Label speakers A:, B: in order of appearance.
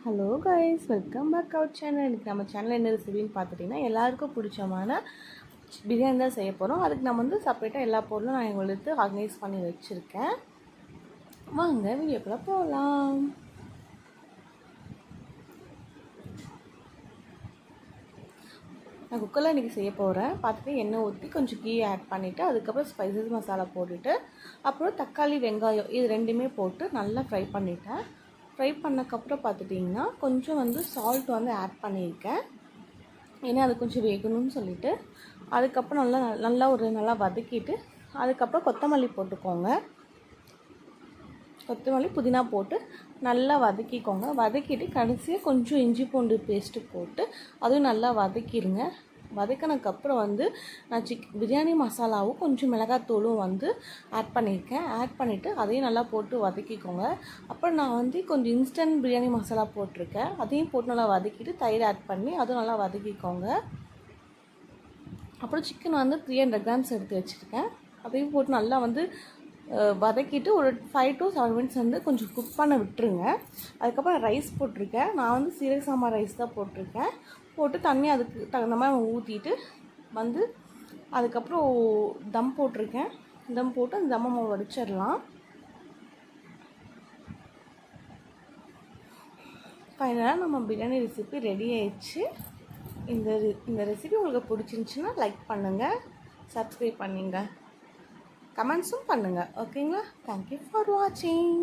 A: Hello guys welcome back our channel எனக்கு நம்ம channel என்ன ரெசிபின்னு பார்த்துட்டிங்கன்னா எல்லாருக்கும் பிடிச்சமான பிரியாணி தான் செய்ய போகிறோம் அதுக்கு நம்ம வந்து செப்பரேட்டாக எல்லா பொருளும் நான் எங்களுக்கு ஆர்கனைஸ் பண்ணி வச்சுருக்கேன். வாங்க வீடியோக்குள்ளே போகலாம் நான் குக்கரில் இன்றைக்கி செய்ய போகிறேன் பார்த்துட்டு எண்ணெய் ஊற்றி கொஞ்சம் கீ ஆட் பண்ணிவிட்டு அதுக்கப்புறம் ஸ்பைசஸ் மசாலா போட்டுட்டு அப்புறம் தக்காளி வெங்காயம் இது ரெண்டுமே போட்டு நல்லா ஃப்ரை பண்ணிவிட்டேன் ஃப்ரை பண்ணக்கப்புறம் பார்த்துட்டிங்கன்னா கொஞ்சம் வந்து சால்ட் வந்து ஆட் பண்ணியிருக்கேன். ஏன்னா அது கொஞ்சம் வேகணும்னு சொல்லிட்டு. அதுக்கப்புறம் நல்லா நல்லா ஒரு நல்லா வதக்கிட்டு அதுக்கப்புறம் கொத்தமல்லி போட்டுக்கோங்க. கொத்தமல்லி புதினா போட்டு நல்லா வதக்கிக்கோங்க. வதக்கிட்டு கடைசியாக கொஞ்சம் இஞ்சி பூண்டு பேஸ்ட்டு போட்டு அதுவும் நல்லா வதக்கிடுங்க வதக்கினதுக்கப்புறம் வந்து நான் சிக் பிரியாணி மசாலாவும் கொஞ்சம் மிளகாத்தூளும் வந்து ஆட் பண்ணியிருக்கேன். ஆட் பண்ணிவிட்டு அதையும் நல்லா போட்டு வதக்கிக்கோங்க. அப்புறம் நான் வந்து கொஞ்சம் இன்ஸ்டன்ட் பிரியாணி மசாலா போட்டிருக்கேன். அதையும் போட்டு நல்லா வதக்கிட்டு தயிர் ஆட் பண்ணி அதுவும் நல்லா வதக்கிக்கோங்க. அப்புறம் சிக்கன் வந்து த்ரீ ஹண்ட்ரட் கிராம்ஸ் எடுத்து வச்சுருக்கேன். அதையும் போட்டு நல்லா வந்து வதக்கிட்டு ஒரு ஃபைவ் டு செவன் மினிட்ஸ் வந்து கொஞ்சம் குக் பண்ண விட்டுருங்க. அதுக்கப்புறம் ரைஸ் போட்டிருக்கேன். நான் வந்து சீரக சாம்பார் ரைஸ் தான் போட்டிருக்கேன். போட்டு தண்ணி அதுக்கு தகுந்த மாதிரி ஊற்றிட்டு வந்து அதுக்கப்புறம் தம் போட்டிருக்கேன். தம் போட்டு அந்த தம்மை வடிச்சிடலாம். ஃபைனலாக நம்ம பிரியாணி ரெசிபி ரெடி ஆயிடுச்சு. இந்த இந்த ரெசிபி உங்களுக்கு பிடிச்சிருந்துச்சின்னா லைக் பண்ணுங்கள் சப்ஸ்கிரைப் பண்ணுங்கள் கமெண்ட்ஸும் பண்ணுங்கள் ஓகேங்களா தேங்க்யூ ஃபார் வாட்சிங்